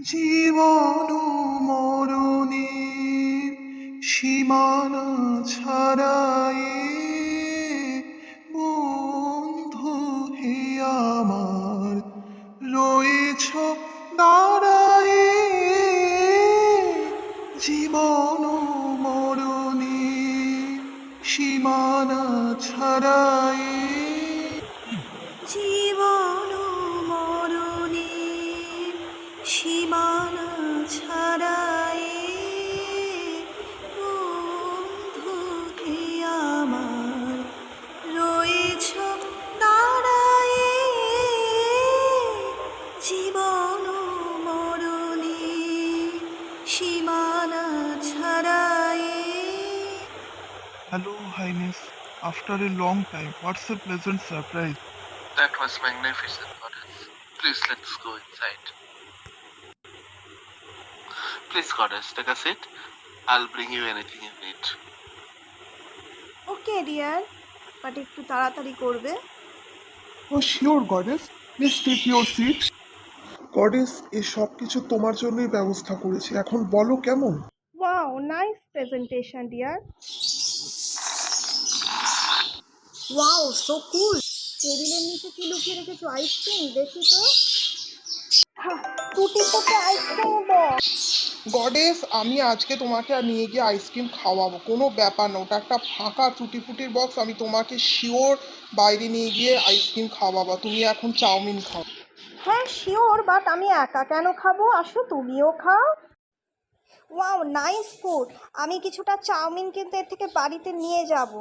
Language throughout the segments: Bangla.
জীবন মরণে সীমানা ছাড়াই বন্ধু হে আমার রয়েছ দাঁড়ায়ে জীবন মরণে সীমানা ছাড়াই Highness. After a long time, what's a pleasant surprise? That was magnificent, Goddess. Please let's go inside. Please, Goddess, take a seat. I'll bring you anything you need. Okay dear but একটু তাড়াতাড়ি করবে Oh, sure, Goddess. Please take your seat. Goddess এই সব কিছু তোমার জন্যই ব্যবস্থা করেছি এখন বলো কেমন wow nice presentation dear wow so cool টেবিলের নিচে কি লুকিয়ে রেখেছো? আইসক্রিম দেখি তো। টুটি পোতে আইসক্রিম গডেস আমি আজকে তোমাকে আর নিয়ে গিয়ে আইসক্রিম খাওয়াবো। কোনো ব্যাপার না ওটা একটা ফাঁকা চুটি ফুটির বক্স আমি তোমাকে শিওর বাইরে নিয়ে গিয়ে আইসক্রিম খাওয়াবো। তুমি এখন চাউমিন খাও। হ্যাঁ শিওর বাট আমি একা কেন খাব? আসো তুমিও খাও। ওয়াও নাইস ফুড আমি কিছুটা চাউমিন কিন্তু এর থেকে বাড়িতে নিয়ে যাব।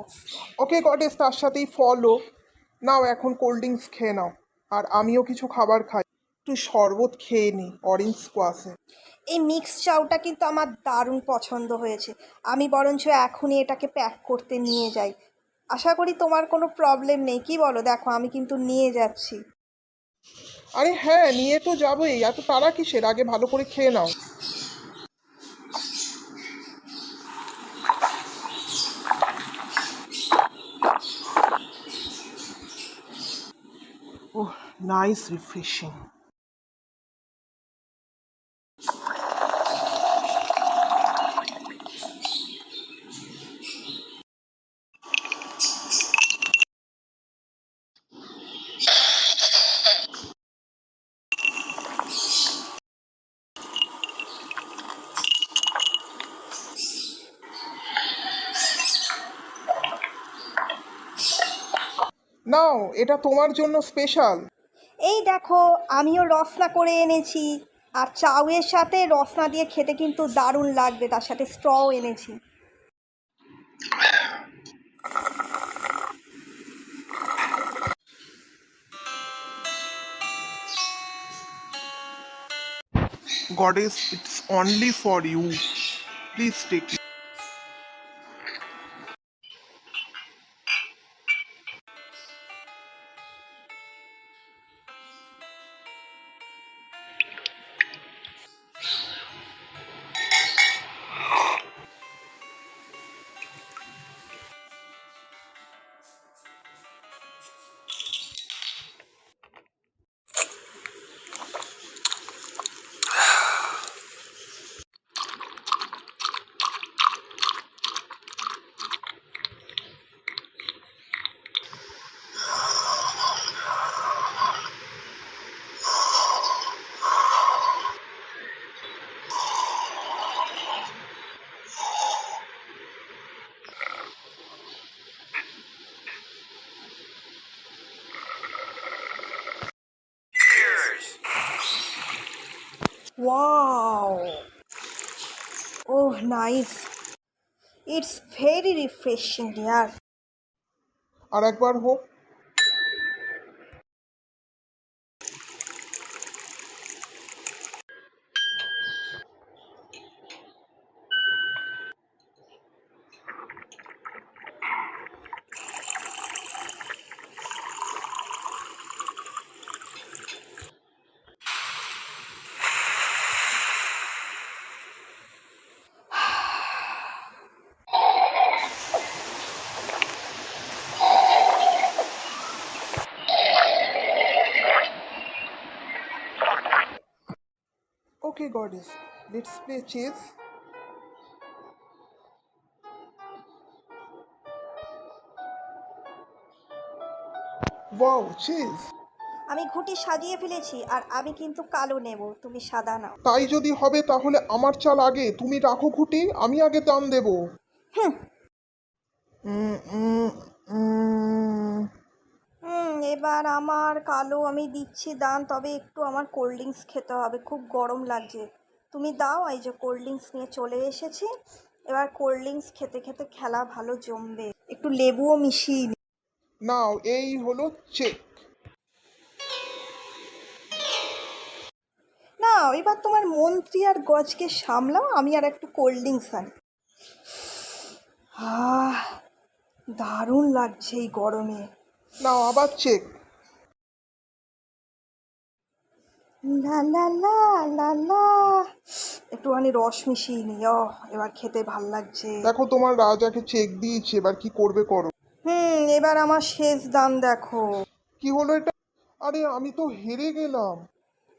ওকে গডেস তার সাথেই ফলো নাও এখন কোল্ড ড্রিঙ্কস খেয়ে নাও। আর আমিও কিছু খাবার খাই। একটু শরবত খেয়ে নিই অরেঞ্জ স্কোয়াশে এই মিক্স চাউটা কিন্তু আমার দারুণ পছন্দ হয়েছে। আমি বরঞ্চ এখনই এটাকে প্যাক করতে নিয়ে যাই। আশা করি তোমার কোনো প্রবলেম নেই। কি বলো? দেখো আমি কিন্তু নিয়ে যাচ্ছি। আরে হ্যাঁ নিয়ে তো যাবোই। এত তারা কিসের? আগে ভালো করে খেয়ে নাও। নাইস রিফ্রেশিং নাও এটা তোমার জন্য স্পেশাল এই দেখো আমিও রসনা করে এনেছি আর চাউয়ের সাথে রসনা দিয়ে খেতে কিন্তু দারুণ লাগবে তার সাথে স্ট্রও এনেছি Goddess, it's only for you. Please take it. wow oh nice it's very refreshing ইয়ার আর একবার হোক goddess let's play chess wow chess আমি ঘুটি সাজিয়ে ফেলেছি আর আমি কিন্তু কালো নেব তুমি সাদা নাও। তাই যদি হবে তাহলে আমার চাল আগে তুমি রাখো খুঁটি আমি আগে দাম দেব। হুম। উম, উম, উম। হুম এবার আমার কালো আমি দিচ্ছি দান তবে একটু আমার কোল্ড ড্রিঙ্কস খেতে হবে খুব গরম লাগছে। তুমি দাও এই যে কোল্ড ড্রিঙ্কস নিয়ে চলে এসেছি। এবার কোল্ড ড্রিঙ্কস খেতে খেতে খেলা ভালো জমবে। একটু লেবুও মিশিয়ে নাও এই হলো চেক না এবার তোমার মন্ত্রী আর গজকে সামলাও আমি আর একটু কোল্ড ড্রিঙ্কস আনি। দারুণ লাগছে এই গরমে। নাও আবার চেক লা লা লা লা লা। একটুখানি রস মিশিয়ে নিই ও এবার খেতে ভালো লাগছে। দেখো তোমার রাজাকে চেক দিয়েছে এবার কি করবে করো। হুম এবার আমার শেষ দাম দেখো। কি হলো এটা? আরে আমি তো হেরে গেলাম।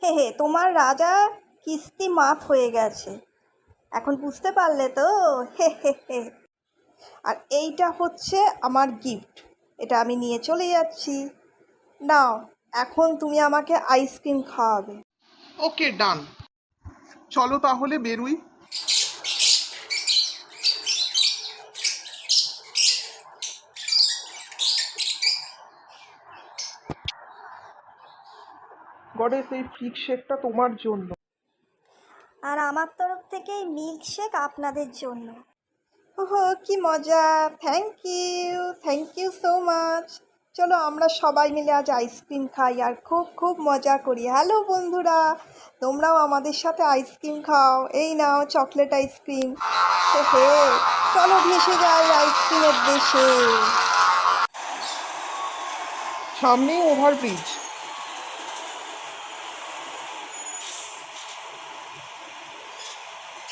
হে হে তোমার রাজা কিস্তি মাত হয়ে গেছে। এখন বুঝতে পারলে তো? হে হে হে। আর এইটা হচ্ছে আমার গিফট এটা আমি নিয়ে চলে যাচ্ছি। নাও এখন তুমি আমাকে আইসক্রিম খাওয়াবে। ওকে ডান। চলো তাহলে বেরুই। গডেস এই ফ্রিক শেকটা তোমার জন্য। আর আমার তরফ থেকে মিল্ক শেক আপনাদের জন্য। ওহো, কি মজা। Thank you thank you so much চলো, আমরা সবাই মিলে আজ আইসক্রিম খাই আর খুব খুব মজা করি। হ্যালো বন্ধুরা। তোমরাও আমাদের সাথে আইসক্রিম খাও। এই নাও চকলেট আইসক্রিম হে চলো, ভেসে যাই আইসক্রিমের দেশে। সামনেই ওভারব্রিজ